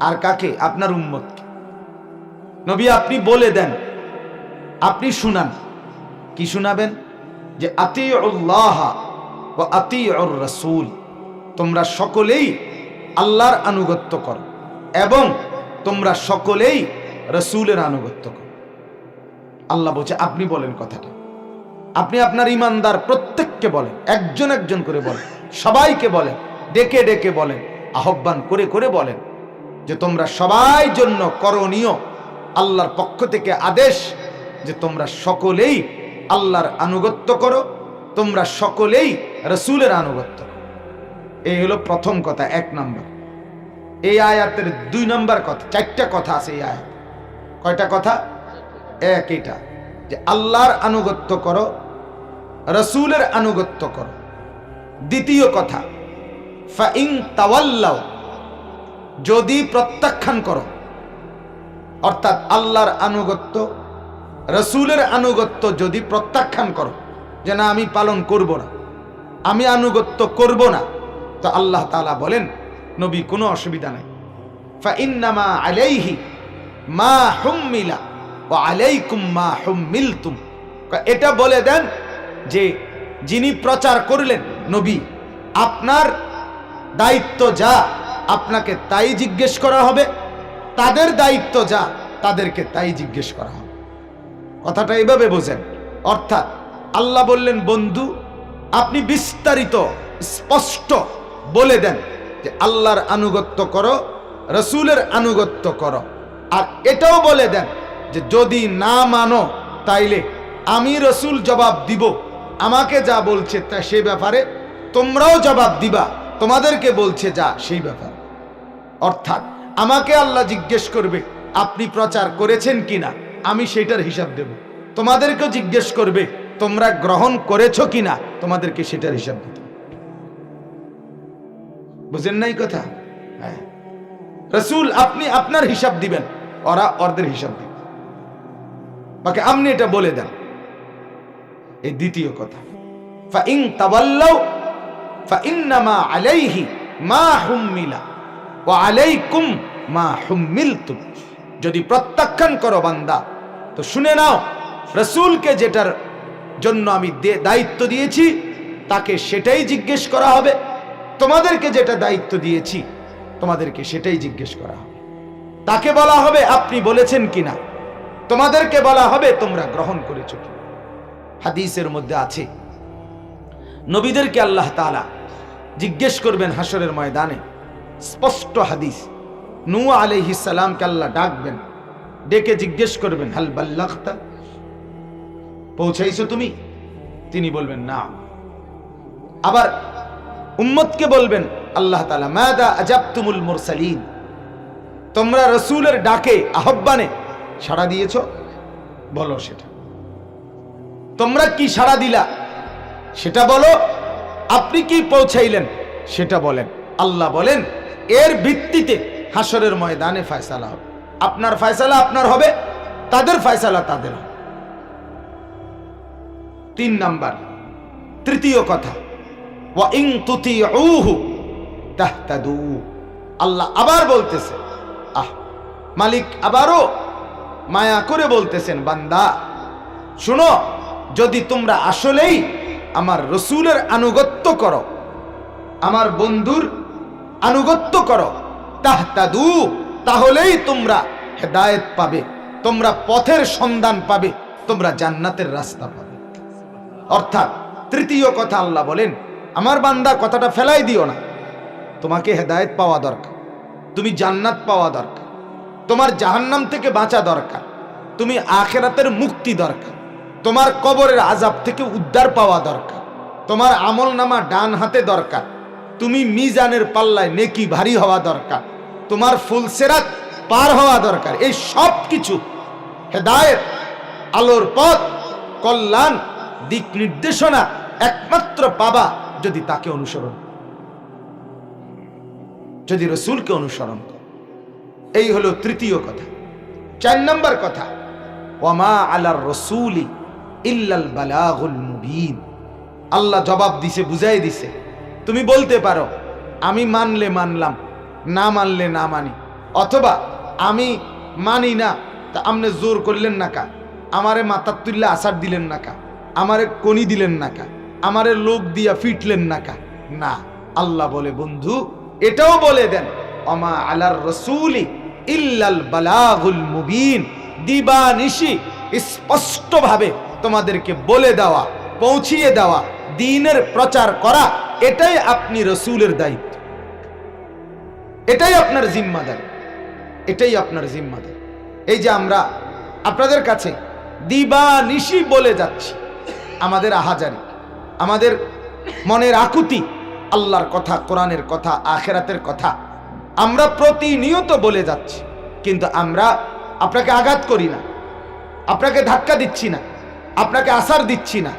আর কাকে? আপনার উম্মতকে। নবী, আপনি বলে দেন। আপনি শুনান। কি শুনাবেন? যে আতিউল্লাহ ও আতিউর রসুল। তোমরা সকলেই আল্লাহর আনুগত্য করো এবং তোমরা সকলেই রসুলের আনুগত্য করো। আল্লাহ বলছে, আপনি বলেন কথাটা। আপনি আপনার ইমানদার প্রত্যেককে বলেন। একজন একজন করে বলেন। সবাইকে বলেন। ডেকে ডেকে বলেন। আহ্বান করে করে বলেন যে তোমরা সবাই জন্য করণীয় আল্লাহর পক্ষ থেকে আদেশ যে তোমরা সকলেই আল্লাহর আনুগত্য করো, তোমরা সকলেই রসুলের আনুগত্য এই হলো প্রথম কথা, এক নাম্বার। এই আয়াতের দুই নম্বর কথা, চারটা কথা আছে এই আয়াত। কয়টা কথা? এক এটা, যে আল্লাহর আনুগত্য করো, রসুলের আনুগত্য করো। দ্বিতীয় কথা ফাইং তাওয়াল্লাও যদি প্রত্যাখ্যান করো, অর্থাৎ আল্লাহর আনুগত্য, রসুলের আনুগত্য যদি প্রত্যাখ্যান করো, যে না, আমি পালন করব না, আমি আনুগত্য করব না, তো আল্লাহ তাআলা বলেন, নবী, কোনো অসুবিধা নাই। ফাইন্নামা আলাইহি মা হুম্মিলা ও আলাইকুম মা হুম্মিলতুম। এটা বলে দেন যে, যিনি প্রচার করলেন নবী, আপনার দায়িত্ব যা আপনাকে তাই জিজ্ঞেস করা হবে, তাদের দায়িত্ব যা তাদেরকে তাই জিজ্ঞেস করা হবে। কথাটা এইভাবে বোঝেন, অর্থাৎ আল্লাহ বললেন, বন্ধু, আপনি বিস্তারিত, স্পষ্ট বলে দেন যে আল্লাহর আনুগত্য করো, রসুলের আনুগত্য করো। আর এটাও বলে দেন যে যদি না মানো, তাইলে আমি রসুল জবাব দিব। আমাকে যা বলছে তা সে ব্যাপারে তোমরাও জবাব দিবা। তোমাদেরকে বলছে যা, সেই ব্যাপারে। অর্থাৎ আমাকে আল্লাহ জিজ্ঞেস করবে, আপনি প্রচার করেছেন কিনা? আমি সেটার হিসাব দেব। তোমাদেরকেও জিজ্ঞেস করবে, তোমরা গ্রহণ করেছ কিনা? তোমাদেরকে সেটার হিসাব দিতে বুঝেন নাই কথা? হ্যাঁ। রসুল, আপনি আপনার হিসাব দিবেন, ওরা ওদের হিসাব দিবেন বাকি আপনি এটা বলে দেন। এই দ্বিতীয় কথা। তাওয়াল্লাও ফাইন্নামা আলাইহি মা হুম্মিলা ও আলাইকুম মা হুম্মিলতুম যদি প্রত্যাখ্যান করো বান্দা, তো শুনে নাও, রসুলকে যেটার জন্য আমি দায়িত্ব দিয়েছি, তাকে সেটাই জিজ্ঞেস করা হবে। তোমাদেরকে যেটা দায়িত্ব দিয়েছি, তোমাদেরকে সেটাই জিজ্ঞেস করা হবে। তাকে বলা হবে, আপনি বলেছেন কিনা? তোমাদেরকে বলা হবে, তোমরা গ্রহণ করেছ কি হাদিসের মধ্যে আছে, নবীদেরকে আল্লাহ তাআলা জিজ্ঞেস করবেন হাসরের ময়দানে। স্পষ্ট হাদিস। নু আলাইহিস সালামকে আল্লাহ ডাকবেন। ডেকে জিজ্ঞেস করবেন, হাল বাল্লাগতা? পৌঁছাইছো তুমি? তিনি বলবেন, না। আবার উম্মতকে বলবেন, আল্লাহ তাআলা, মাদা আজাবতুমুল মুরসালিন? তোমরা রসুলের ডাকে আহ্বানে সাড়া দিয়েছ? বলো সেটা। তোমরা কি সাড়া দিলা? সেটা বলো। আপনি কি পৌঁছাইলেন? সেটা বলেন। আল্লাহ বলেন, এর ভিত্তিতে হাসরের ময়দানে ফয়সালা হবে। আপনার ফয়সালা আপনার হবে, তাদের ফয়সালা তাদের হবে। তিন নাম্বার, তৃতীয় কথা আল্লাহ আবার বলতেছে, আহ, মালিক আবারও মায়া করে বলতেছেন, বান্দা, শুনো, যদি তোমরা আসলেই আমার রসুলের আনুগত্য করো। আমার বন্ধুর আনুগত্য করো। তাহতাদু, তাহলেই তোমরা হেদায়েত পাবে, তোমরা পথের সন্ধান পাবে, তোমরা জান্নাতের রাস্তা পাবে। অর্থাৎ তৃতীয় কথা আল্লাহ বলেন, আমার বান্দা কথাটা ফেলাই দিও না। তোমাকে হেদায়েত পাওয়া দরকার, তুমি জান্নাত পাওয়া দরকার, তোমার জাহান্নাম থেকে বাঁচা দরকার, তুমি আখেরাতের মুক্তি দরকার। তোমার কবরের আজাব থেকে উদ্ধার পাওয়া দরকার। তোমার আমল নামা ডান হাতে দরকার। তুমি মিজানের পাল্লায় নেকি ভারী হওয়া দরকার। তোমার ফুলসেরাত পার হওয়া দরকার। এই সব কিছু হেদায়েত, আলোর পথ, কল্যাণ, দিক নির্দেশনা একমাত্র পাবা যদি তাকে অনুসরণ যদি রসুলকে অনুসরণ করো। এই হলো তৃতীয় কথা। চার নম্বর কথা ওয়ামা আলার রসুলি ইল্লাল আল্লাহ জবাব দিছে, বুঝাই দিছে। তুমি বলতে পারো, আমি মানলে মানলাম, না মানলে না মানি। অথবা আমি মানি না, তা আপনি জোর করলেন না কা? আমারে মাথার তুললে আসার দিলেন না কা? আমারে কনি দিলেন না কা? আমারে লোক দিয়া ফিটলেন না কা? না। আল্লাহ বলে, বন্ধু, এটাও বলে দেন, অমা আলার রসুলি ইল্লাল বালাগুল মুবিন। দিবা নিশি স্পষ্টভাবে তোমাদেরকে বলে দেওয়া, পৌঁছিয়ে দেওয়া, দিনের প্রচার করা, এটাই আপনি রসুলের দায়িত্ব। এটাই আপনার জিম্মাদার। এটাই আপনার জিম্মাদার। এই যে আমরা আপনাদের কাছে দিবা নিশি বলে যাচ্ছি, আমাদের আহাজারি, আমাদের মনের আকুতি, আল্লাহর কথা, কোরআনের কথা, আখেরাতের কথা, আমরা প্রতিনিয়ত বলে যাচ্ছি, কিন্তু আমরা আপনাকে আঘাত করি না, আপনাকে ধাক্কা দিচ্ছি না। আপনাকে আসার দিচ্ছি না।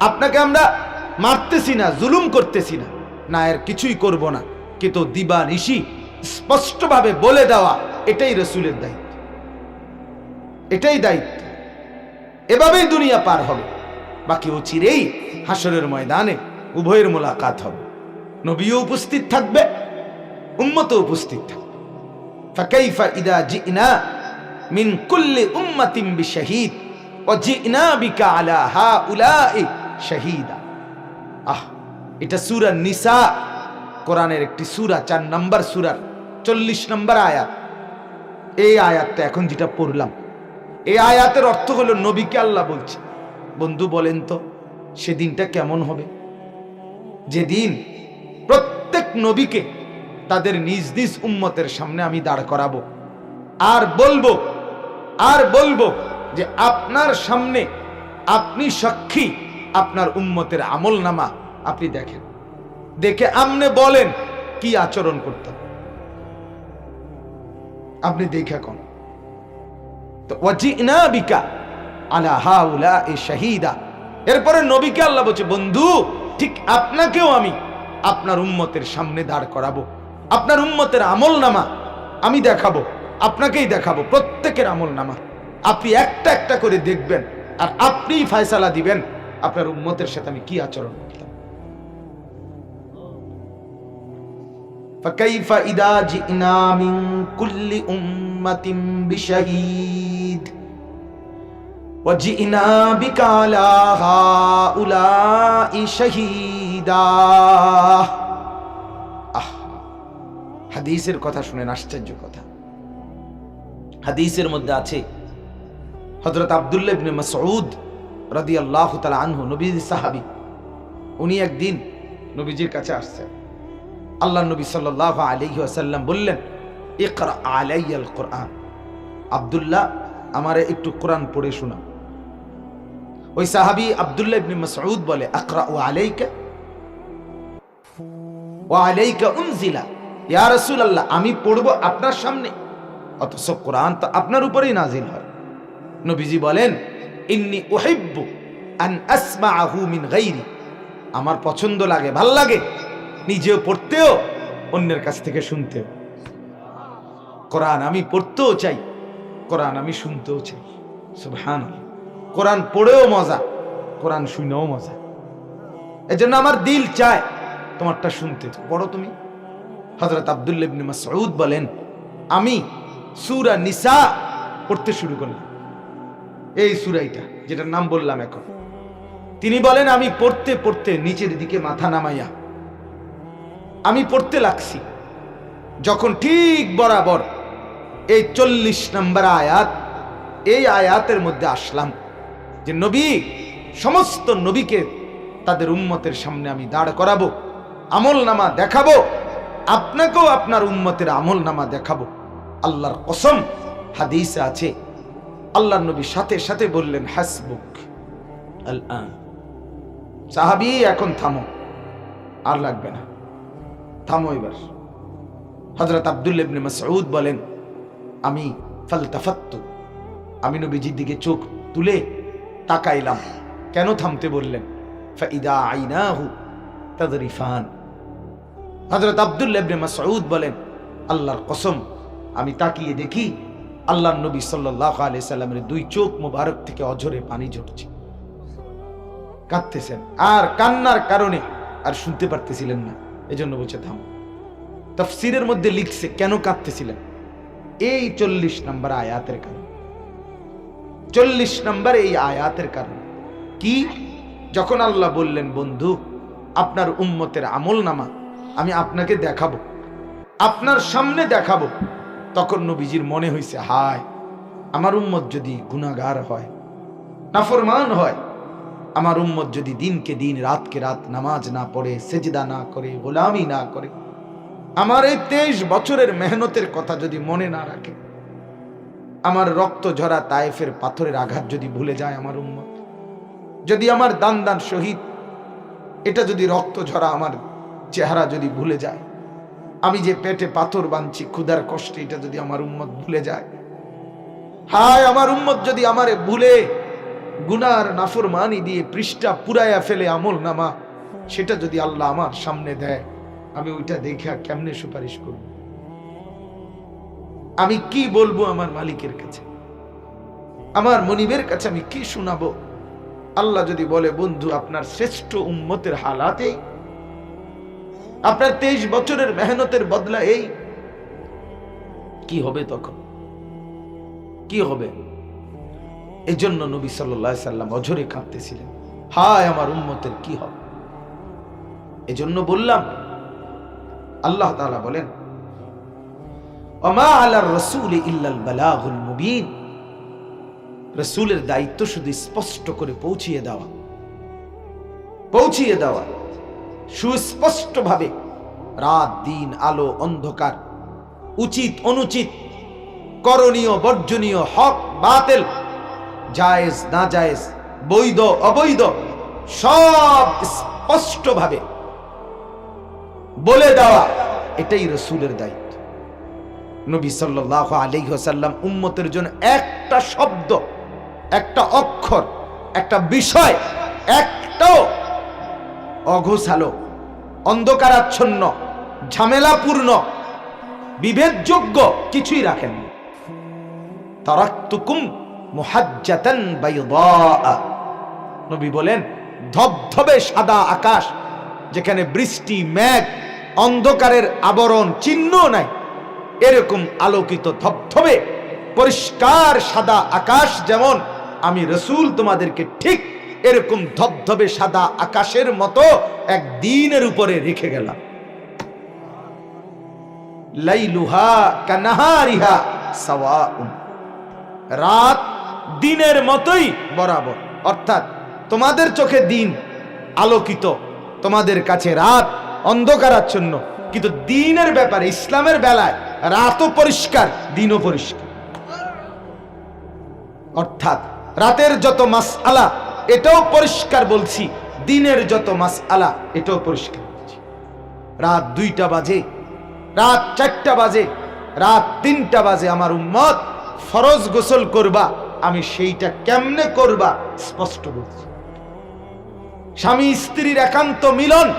আপনাকে আমরা মারতেছি না, জুলুম করতেছি না। না, এর কিছুই করব না। কিন্তু দিবা ঋষি স্পষ্টভাবে বলে দেওয়া, এটাই রসুলের দায়িত্ব। এটাই দায়িত্ব। এভাবেই দুনিয়া পার হবে। বাকি অচিরেই হাসরের ময়দানে উভয়ের মোলাকাত হবে। নবীও উপস্থিত থাকবে উম্মত উপস্থিত থাকবে। ফাকাইফা ইদা জিনা মিন কুল্লি উম্মাতিম বিশাহিদ। শাহিদা। আহ, এটা সুরা নিসা, কোরআনের একটি সুরা, চার নম্বর সুরার চল্লিশ নম্বর আয়াত। এই আয়াতটা এখন যেটা পড়লাম, এই আয়াতের অর্থ হলো নবীকে আল্লাহ বলছে, বন্ধু, বলেন তো, সেদিনটা কেমন হবে? যেদিন প্রত্যেক নবীকে তাদের নিজ নিজ উম্মতের সামনে আমি দাঁড় করাবো, আর বলব আর বলব যে আপনার সামনে আপনি সাক্ষী, আপনার উম্মতের আমল নামা আপনি দেখেন। দেখে আমনে বলেন, কি আচরণ করতাম আপনি দেখে কোন। আল্লাহ বলছে, বন্ধু, ঠিক আপনাকেও আমি আপনার সামনে দাঁড় করাবো। আপনার আমি দেখাবো, আপনাকেই দেখাবো, প্রত্যেকের আমল নামা আপনি একটা একটা করে দেখবেন আর আপনিই ফয়সালা দিবেন আপনার উম্মতের সাথে আমি কি আচরণ করতাম فكيف إذا جئنا من كل أمة بشهيد وجئنا بك على هؤلاء شهيدا আহ হাদিসের কথা শুনেন আশ্চর্য কথা হাদিসের মধ্যে আছে হজরত আবদুল্লাহ ইবনে মাসউদ রাদিয়াল্লাহু তাআলা আনহু, নবীর সাহাবী। উনি একদিন নবীজির কাছে আসছেন। আল্লাহ নবী সাল্লাল্লাহু আলাইহি ওয়াসাল্লাম বললেন, ইকরা আলাইয়াল কোরআন। আব্দুল্লাহ, আমারে একটু কোরআন পড়ে শোনা ওই সাহাবী আব্দুল্লাহ ইবনে মাসউদ বলে, আকরা ও আলাইকা? ও আলাইকা উনজিলা? ইয়া রাসূলুল্লাহ, আমি পড়ব আপনার সামনে। অথচ কোরআন তো আপনার উপরেই নাজিল হয়। নবীজি বলেন, ইন্নি উহিব্বু আন আসমাআহু মিন গাইরি। আমার পছন্দ লাগে, ভালো লাগে। নিজেও পড়তেও, অন্যের কাছ থেকে শুনতেও। কোরআন আমি পড়তেও চাই, কোরআন আমি শুনতেও চাই। সুবহান কোরআন পড়েও মজা, কোরআন শুনেও মজা। এজন্য আমার দিল চায় তোমারটা শুনতে। পড়ো তুমি। হজরত আবদুল্লাহ ইবনে মাসউদ বলেন, আমি সূরা নিসা পড়তে শুরু করলাম। এই সুরাইটা, যেটার নাম বললাম এখন। তিনি বলেন, আমি পড়তে পড়তে নিচের দিকে মাথা নামাইয়া, আমি পড়তে লাগছি। যখন ঠিক বরাবর এই চল্লিশ নম্বর আয়াত, এই আয়াতের মধ্যে আসলাম যে, নবী, সমস্ত নবীকে তাদের উম্মতের সামনে আমি দাঁড় করাবো আমল নামা দেখাবো, আপনাকেও আপনার উম্মতের আমল নামা দেখাবো। আল্লাহর কসম, হাদিসে আছে আল্লাহ নবী সাথে সাথে বললেন, হাসবুক আল সাহাবি, এখন থামো, আর লাগবে না। থামো এবার। হজরত আবদুল্লা ইবনে মাসউদ বলেন, আমি ফালতাফাত্তু। আমি নবীজির দিকে চোখ তুলে তাকাইলাম। কেন থামতে বললেন? ফাইদা আইনাহু তাদরিফান। হজরত আবদুল্লা ইবনে মাসউদ বলেন, আল্লাহর কসম, আমি তাকিয়ে দেখি আল্লাহর নবী আলাইহি সাল্লামের দুই চোখ মোবারক থেকে অঝরে পানি ঝরছে। কাঁদতেছেন। আর কান্নার কারণে আর শুনতে পারতেছিলেন না। এজন্য বলছে, থামো। তফসিরের মধ্যে লিখছে, কেন কাঁদতেছিলেন? এই চল্লিশ নম্বর আয়াতের কারণে। চল্লিশ নম্বর এই আয়াতের কারণে। কি? যখন আল্লাহ বললেন, বন্ধু, আপনার উম্মতের আমল নামা আমি আপনাকে দেখাবো। আপনার সামনে দেখাবো। তখন নবীজির মনে হয়েছে হায়, আমার উম্মত যদি গুনাগার হয়, নাফরমান হয়, আমার উম্মত যদি দিনকে দিন, রাতকে রাত নামাজ না পড়ে, সেজদা না করে, গোলামি না করে, আমার এই তেইশ বছরের মেহনতের কথা যদি মনে না রাখে, আমার রক্ত ঝরা তায়েফের পাথরের আঘাত যদি ভুলে যায় আমার উম্মত, যদি আমার দান দান শহীদ, এটা যদি রক্ত ঝরা আমার চেহারা যদি ভুলে যায় আমি যে পেটে পাথর বাঁধছি ক্ষুধার কষ্টে এটা যদি আমার উম্মত ভুলে যায়। হায়, আমার উম্মত যদি আমারে ভুলে গুনার নাফরমানি দিয়ে পৃষ্ঠা পুরাইয়া ফেলে আমল নামা, সেটা যদি আল্লাহ আমার সামনে দেয়, আমি ওইটা দেখে কেমনে সুপারিশ করব? আমি কি বলব আমার মালিকের কাছে? আমার মনিবের কাছে আমি কি শোনাবো? আল্লাহ যদি বলে, বন্ধু, আপনার শ্রেষ্ঠ উম্মতের হালাতে আপনার তেইশ বছরের মেহনতের বদলা এই। কি হবে তখন? কি হবে? এই জন্য নবী সাল্লাহ সাল্লাম অঝরে কাঁদতেছিলেন। হায় আমার উম্মতের কি হবে? এজন্য বললাম, আল্লাহ তাআলা বলেন রসুলের দায়িত্ব শুধু স্পষ্ট করে পৌঁছিয়ে দেওয়া। পৌঁছিয়ে দেওয়া। সুস্পষ্ট ভাবে রাত, দিন, আলো, অন্ধকার, উচিত, অনুচিত, করণীয়, বর্জনীয়, হক, বাতিল, জায়েজ না জায়েজ বৈধ, অবৈধ, সব স্পষ্টভাবে বলে দেওয়া এটাই রসুলের দায়িত্ব। নবী সাল্লাহ আলিহাসাল্লাম উম্মতের জন্য একটা শব্দ, একটা অক্ষর, একটা বিষয়, একটাও অঘোষালো, অন্ধকারাচ্ছন্ন, ঝামেলাপূর্ণ, বিভেদযোগ্য কিছুই রাখেননি। তারাক্তুকুম মুহাজ্জাতান বাইদা নবী বলেন, ধবধবে সাদা আকাশ, যেখানে বৃষ্টি, মেঘ, অন্ধকারের আবরণ, চিহ্ন নাই, এরকম আলোকিত ধবধবে, পরিষ্কার সাদা আকাশ যেমন আমি রসুল তোমাদেরকে ঠিক এরকম ধবধবে সাদা আকাশের মতো এক দিনের উপরে রেখে গেলাম। রাত দিনের মতোই বরাবর। অর্থাৎ তোমাদের চোখে দিন আলোকিত, তোমাদের কাছে রাত অন্ধকারাচ্ছন্ন। কিন্তু দিনের ব্যাপারে, ইসলামের বেলায় রাতও পরিষ্কার, দিনও পরিষ্কার। অর্থাৎ রাতের যত মাস আলা এটাও পরিষ্কার বলছি, দিনের যত মাস আলা এটাও পরিষ্কার বলছি। রাত দুইটা বাজে, রাত চারটা বাজে, রাত তিনটা বাজে আমার উম্মত, ফরজ গোসল করবা, আমি সেইটা কেমনে করবা, স্পষ্ট বলছি। স্বামী স্ত্রীর একান্ত মিলন,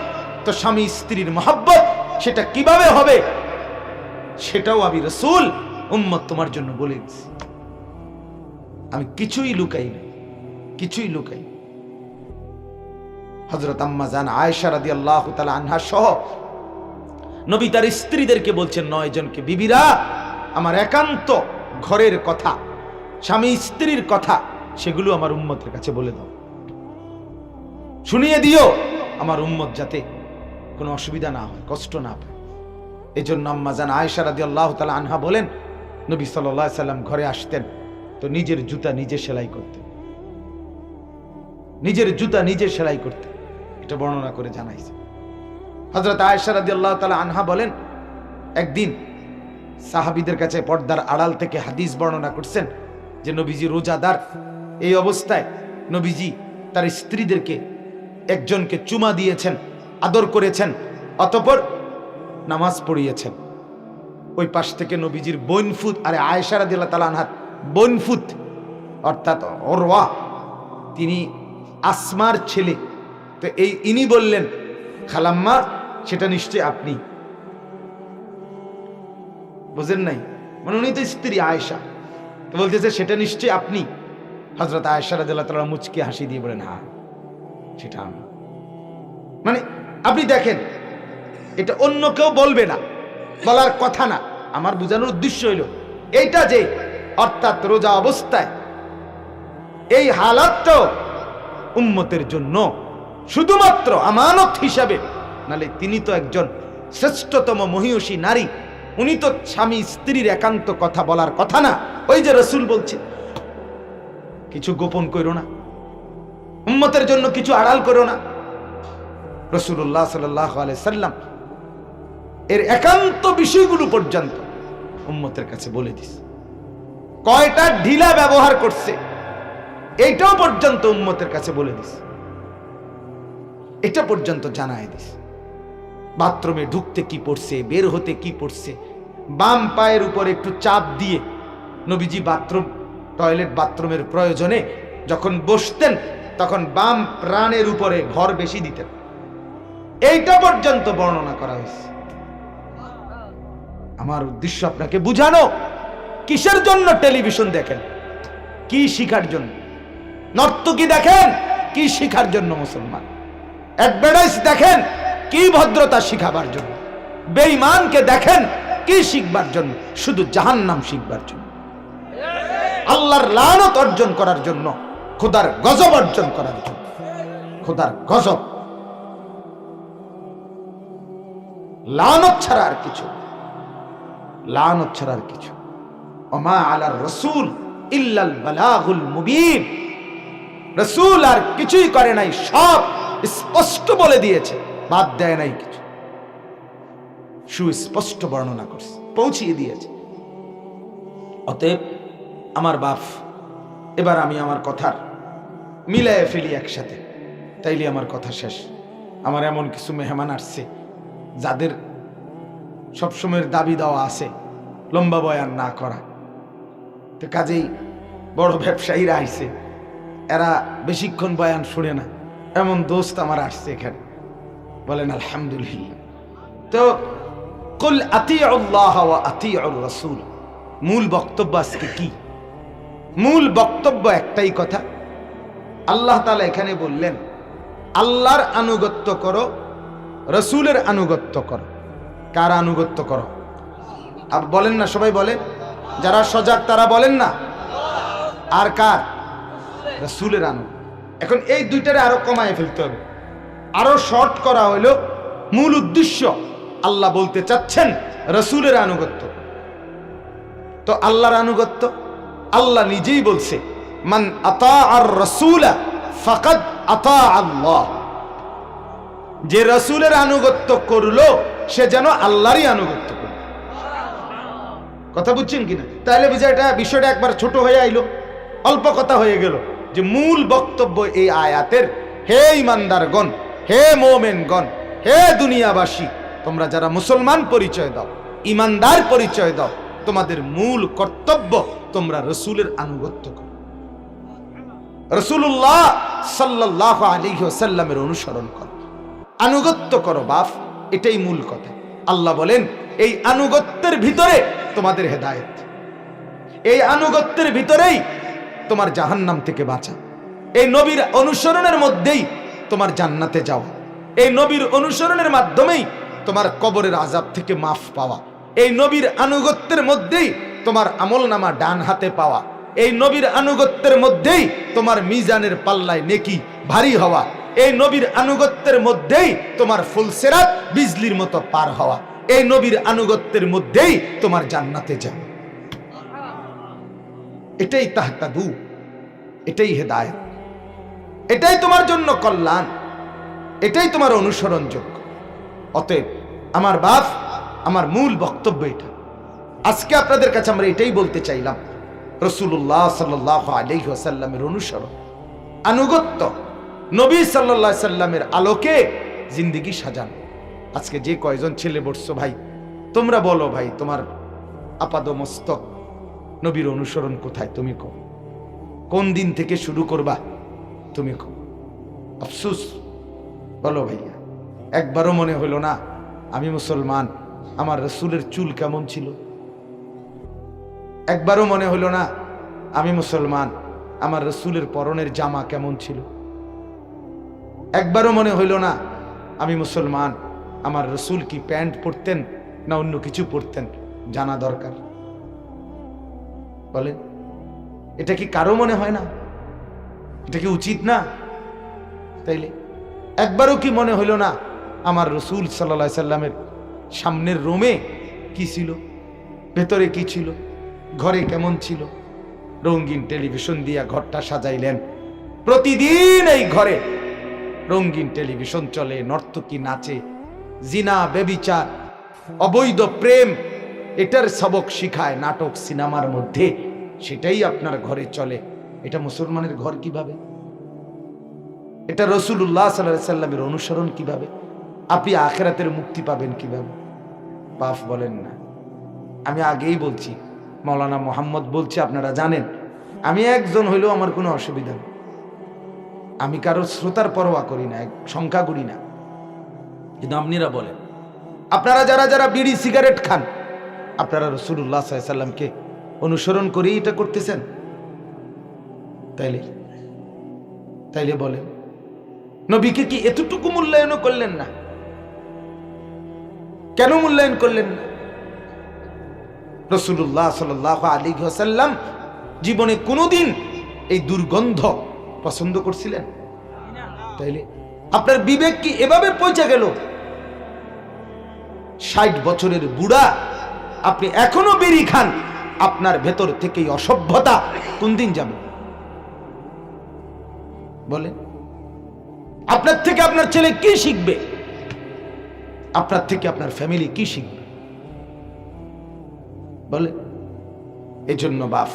তো স্বামী স্ত্রীর মহাব্বত, সেটা কীভাবে হবে? সেটাও আমি রসুল, উম্মত তোমার জন্য বলে আমি কিছুই লুকাই না কিছুই লুকাই হজরত আম্মা জান আয়েশা রাদি আল্লাহ আনহা সহ নবী তার স্ত্রীদেরকে বলছেন, নয় জনকে, বিবিরা, আমার একান্ত ঘরের কথা, স্বামী স্ত্রীর কথা, সেগুলো আমার উম্মতের কাছে বলে দাও। শুনিয়ে দিও আমার উম্মত যাতে কোনো অসুবিধা না হয়, কষ্ট না পায়। এই জন্য আম্মা জান আয়েশা রাদি আল্লাহ তালা আনহা বলেন, নবী সাল্লাহ সাল্লাম ঘরে আসতেন, তো নিজের জুতা নিজে সেলাই করতেন। নিজের জুতা নিজে সেলাই করতে। এটা বর্ণনা করে জানাইছে। হজরত আয়েশা রাদি আল্লাহ তালা আনহা বলেন, একদিন সাহাবিদের কাছে পর্দার আড়াল থেকে হাদিস বর্ণনা করছেন যে নবীজি রোজাদার। এই অবস্থায় নবীজি তার স্ত্রীদেরকে একজনকে চুমা দিয়েছেন, আদর করেছেন, অতপর নামাজ পড়িয়েছেন। ওই পাশ থেকে নবীজির বইনফুত আরে আয়েশারা দিল্লা তালা আনহাত বইনফুত অর্থাৎ অরওয়া তিনি আসমার ছেলে। তো এই ইনি বললেন, খালাম্মা, সেটা নিশ্চয় আপনি। বুঝেন নাই? মানে উনি তো স্ত্রী, আয়েশা। তো বলতেছে, সেটা নিশ্চয়ই আপনি। হজরত আয়েশা রাদিয়াল্লাহু তাআলা মুচকি হাসি দিয়ে বলেন হ্যাঁ সেটা আমি। মানে আপনি দেখেন, এটা অন্য কেউ বলবে না, বলার কথা না। আমার বোঝানোর উদ্দেশ্য হইল, এইটা যে, অর্থাৎ রোজা অবস্থায়, এই হালাতটা উম্মতের জন্য শুধুমাত্র আমানত হিসাবে, নালে তিনি তো একজন শ্রেষ্ঠতম মহিষী নারী, উনি তো স্বামী স্ত্রীর একান্ত কথা বলার কথা না। ওই যে রসুল বলছে, কিছু গোপন করো না, উম্মতের জন্য কিছু আড়াল করো না। রসুল্লাহ সাল্লাম এর একান্ত বিষয়গুলো পর্যন্ত উম্মতের কাছে বলে দিস কয়টা ঢিলা ব্যবহার করছে এইটাও পর্যন্ত উম্মতের কাছে বলে দিস। এটা পর্যন্ত জানায় দিস। বাথরুমে ঢুকতে কি পড়ছে, বের হতে কি পড়ছে, বাম পায়ের উপর একটু চাপ দিয়ে নবীজি বাথরুম, টয়লেট বাথরুমের প্রয়োজনে যখন বসতেন, তখন বাম প্রাণের উপরে ভর বেশি দিতেন। এইটা পর্যন্ত বর্ণনা করা হয়েছে। আমার উদ্দেশ্য আপনাকে বুঝানো, কিসের জন্য টেলিভিশন দেখেন? কি শিখার জন্য? নর্তকী দেখেন কি শিখার জন্য মুসলমান। অ্যাডভার্টাইজ দেখেন কি ভদ্রতা শিখাবার জন্য। বেঈমানকে দেখেন কি শিখবার জন্য। শুধু জাহান্নাম শিখবার জন্য। আল্লাহর লানত অর্জন করার জন্য, খোদার গজব অর্জন করার জন্য। খোদার গজব। লানত ছাড়া আর কিছু লানত ছাড়া আর কিছু ওমা আলার রসুল ইল্লাল বালাগুল মুবিন। রসুল আর কিছুই করে নাই, সব স্পষ্ট বলে দিয়েছে, বাদ দেয় নাই কিছু। সুস্পষ্ট বর্ণনা করছে, পৌঁছিয়ে দিয়েছে। অতএব আমার বাপ, এবার আমি আমার কথার মিলায় ফেলি একসাথে। তাইলে আমার কথা শেষ। আমার এমন কিছু মেহমান আসছে, যাদের সবসময়ের দাবি দেওয়া আছে, লম্বা বয়ান না করা। তো কাজেই বড় ব্যবসায়ীরা আইছে। এরা বেশিক্ষণ বয়ান শুনে না। এমন দোস্ত আমার আসছে এখানে। বলেন, আলহামদুলিল্লাহ। তো, কুল আতি আল্লাহ আতি রসুল। মূল বক্তব্য আজকে কি? মূল বক্তব্য একটাই কথা। আল্লাহ তালা এখানে বললেন, আল্লাহর আনুগত্য করো, রসুলের আনুগত্য করো। কার আনুগত্য করো? আর বলেন না, সবাই বলেন। যারা সজাগ তারা বলেন না। আর কার? রসুলের আনু এখন এই দুইটারে আরও কমায় ফেলতে হবে। আরও শর্ট করা হইল মূল উদ্দেশ্য। আল্লাহ বলতে চাচ্ছেন রসুলের আনুগত্য। তো আল্লাহর আনুগত্য? আল্লাহ নিজেই বলছে, মান আতা আর রসুলা ফাকাদ আতা আল্লাহ। যে রসুলের আনুগত্য করল, সে যেন আল্লাহরই আনুগত্য করল কথা বুঝছেন কিনা? তাহলে বুঝে এটা বিষয়টা একবার ছোট হয়ে আইলো। অল্প কথা হয়ে গেল। যে মূল বক্তব্য এই আয়াতের, হে ইমানদারগণ, হে মোমেনগণ, হে দুনিয়াবাসী, তোমরা যারা মুসলমান পরিচয় দাও, ইমানদার পরিচয় দাও, তোমাদের মূল কর্তব্য তোমরা রসুলের আনুগত্য করো। রসুল্লাহ সাল্লাহ আলিহাসাল্লামের অনুসরণ করো। আনুগত্য করো বাপ, এটাই মূল কথা। আল্লাহ বলেন, এই আনুগত্যের ভিতরে তোমাদের হেদায়েত। এই আনুগত্যের ভিতরেই তোমার জাহান্নাম থেকে বাঁচা। এই নবীর অনুসরণের মধ্যেই তোমার জান্নাতে যাওয়া। এই নবীর অনুসরণের মাধ্যমেই তোমার কবরের আজাব থেকে মাফ পাওয়া। এই নবীর আনুগত্যের মধ্যেই তোমার আমল নামা ডান হাতে পাওয়া। এই নবীর আনুগত্যের মধ্যেই তোমার মিজানের পাল্লায় নেকি ভারী হওয়া। এই নবীর আনুগত্যের মধ্যেই তোমার ফুলসেরাত বিজলির মতো পার হওয়া। এই নবীর আনুগত্যের মধ্যেই তোমার জান্নাতে যাওয়া। এটাই তাহতাদু, এটাই হেদায়ত, এটাই তোমার জন্য কল্যাণ, এটাই তোমার অনুসরণযোগ্য। অতএব আমার বাপ, আমার মূল বক্তব্য এটা। আজকে আপনাদের কাছে আমরা এটাই বলতে চাইলাম রসুল্লাহ সাল্লাহ আলহিহাসাল্লামের অনুসরণ। আনুগত্য, নবী সাল্লাহ সাল্লামের আলোকে জিন্দিগি সাজান। আজকে যে কয়জন ছেলে বসছো ভাই, তোমরা বলো ভাই, তোমার আপাদ মস্তক নবীর অনুসরণ কোথায় তুমি কো কোন দিন থেকে শুরু করবা তুমি কো আফসুস, বলো ভাইয়া, একবারও মনে হলো না আমি মুসলমান, আমার রসুলের চুল কেমন ছিল? একবারও মনে হলো না আমি মুসলমান, আমার রসুলের পরনের জামা কেমন ছিল? একবারও মনে হইল না আমি মুসলমান, আমার রসুল কি প্যান্ট পরতেন না অন্য কিছু পরতেন? জানা দরকার। বলেন এটা কি কারও মনে হয় না? এটা কি উচিত না? তাইলে একবারও কি মনে হইল না আমার রসুল সাল্লা সাল্লামের সামনের রোমে কি ছিল? ভেতরে কি ছিল? ঘরে কেমন ছিল? রঙিন টেলিভিশন দিয়া ঘরটা সাজাইলেন। প্রতিদিন এই ঘরে রঙিন টেলিভিশন চলে, নর্তকী নাচে, জিনা, বেবিচার, অবৈধ প্রেম এটার সবক শিখায় নাটক সিনেমার মধ্যে। সেটাই আপনার ঘরে চলে। এটা মুসলমানের ঘর কীভাবে? এটা রসুল্লাহ সাল্লাহ সাল্লামের অনুসরণ কীভাবে? আপনি আখেরাতের মুক্তি পাবেন কীভাবে? বাফ বলেন না। আমি আগেই বলছি মৌলানা মোহাম্মদ বলছি, আপনারা জানেন। আমি একজন হইলেও আমার কোনো অসুবিধা নেই। আমি কারও শ্রোতার পরোয়া করি না সংখ্যা করি না। কিন্তু আপনিরা বলেন, আপনারা যারা যারা বিড়ি, সিগারেট খান আপনারা রসুল্লাহ সাল্লামকে অনুসরণ করেই এটা করতেছেন? তাইলে তাইলে বলেন, নবীকে কি এতটুকু মূল্যায়নও করলেন না? কেন মূল্যায়ন করলেন না? রসুল্লাহ সাল আলী সাল্লাম জীবনে কোনোদিন এই দুর্গন্ধ পছন্দ করছিলেন? তাইলে, আপনার বিবেক কি এভাবে পৌঁছে গেল? ষাট বছরের বুড়া আপনি এখনও বেরি খান, আপনার ভেতর থেকে অসভ্যতা কোন দিন যাবে? বলে আপনার থেকে আপনার ছেলে কি শিখবে? আপনার থেকে আপনার ফ্যামিলি কি শিখবে? বলে এজন্য জন্য বাফ।